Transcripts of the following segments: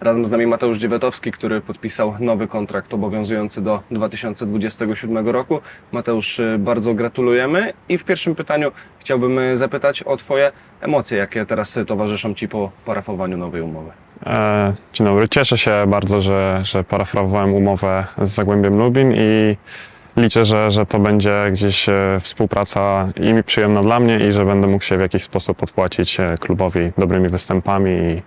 Razem z nami Mateusz Dziewiatowski, który podpisał nowy kontrakt obowiązujący do 2027 roku. Mateusz, y, bardzo gratulujemy i w pierwszym pytaniu chciałbym y, zapytać o Twoje emocje, jakie teraz towarzyszą Ci po parafowaniu nowej umowy. E, Dzień dobry, cieszę się bardzo, że, że parafrowałem umowę z Zagłębiem Lubin i liczę, że, że to będzie gdzieś e, współpraca i przyjemna dla mnie i że będę mógł się w jakiś sposób odpłacić e, klubowi dobrymi występami i,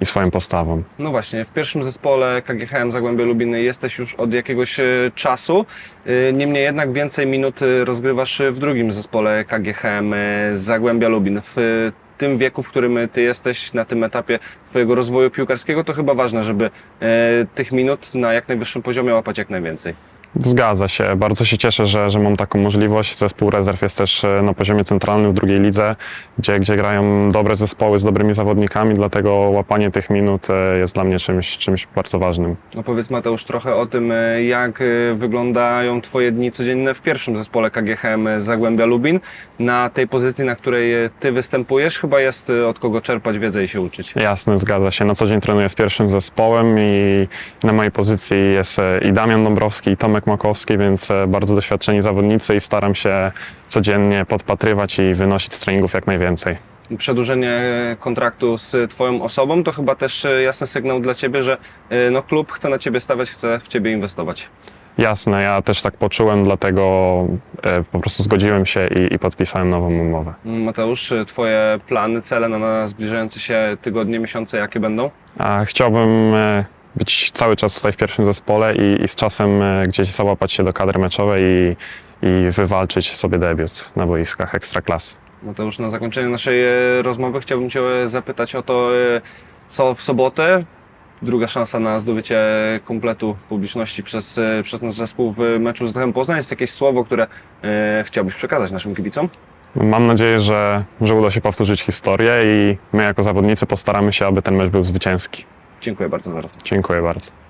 i swoją postawą. No właśnie, w pierwszym zespole KGHM Zagłębie Lubiny jesteś już od jakiegoś y, czasu. Y, Niemniej jednak więcej minut y, rozgrywasz w drugim zespole KGHM Zagłębia Lubin. W tym wieku, w którym ty jesteś na tym etapie twojego rozwoju piłkarskiego, to chyba ważne, żeby tych minut na jak najwyższym poziomie łapać jak najwięcej. Zgadza się. Bardzo się cieszę, że, że mam taką możliwość. Zespół rezerw jest też e, na poziomie centralnym w drugiej lidze, gdzie, gdzie grają dobre zespoły z dobrymi zawodnikami, dlatego łapanie tych minut e, jest dla mnie czymś, czymś bardzo ważnym. Opowiedz Mateusz trochę o tym, y, jak wyglądają twoje dni codzienne w pierwszym zespole KGHM Zagłębia Lubin. Na tej pozycji, na której ty występujesz, chyba jest od kogo czerpać wiedzę i się uczyć. Jasne, zgadza się. Na co dzień trenuję z pierwszym zespołem i na mojej pozycji jest e, i Damian Dąbrowski, i Tomek Makowski, więc e, bardzo doświadczeni zawodnicy i staram się codziennie podpatrywać i wynosić z treningów jak najwięcej. Przedłużenie kontraktu z Twoją osobą to chyba też y, jasny sygnał dla Ciebie, że y, no, klub chce na Ciebie stawiać, chce w Ciebie inwestować. Jasne, ja też tak poczułem, dlatego e, po prostu zgodziłem się i, i podpisałem nową umowę. Mateusz, Twoje plany, cele na- na zbliżające się tygodnie, miesiące, jakie będą? A chciałbym e, być cały czas tutaj w pierwszym zespole i, i z czasem e, gdzieś załapać się do kadry meczowej i, i wywalczyć sobie debiut na boiskach ekstraklasy. Mateusz, na zakończenie naszej e, rozmowy chciałbym Cię zapytać o to, e, co w sobotę. Druga szansa na zdobycie kompletu publiczności przez, przez nasz zespół w meczu z Lechem Poznań. Jest jakieś słowo, które e, chciałbyś przekazać naszym kibicom? Mam nadzieję, że, że uda się powtórzyć historię i my jako zawodnicy postaramy się, aby ten mecz był zwycięski. Dziękuję bardzo za rozmowę. Dziękuję bardzo.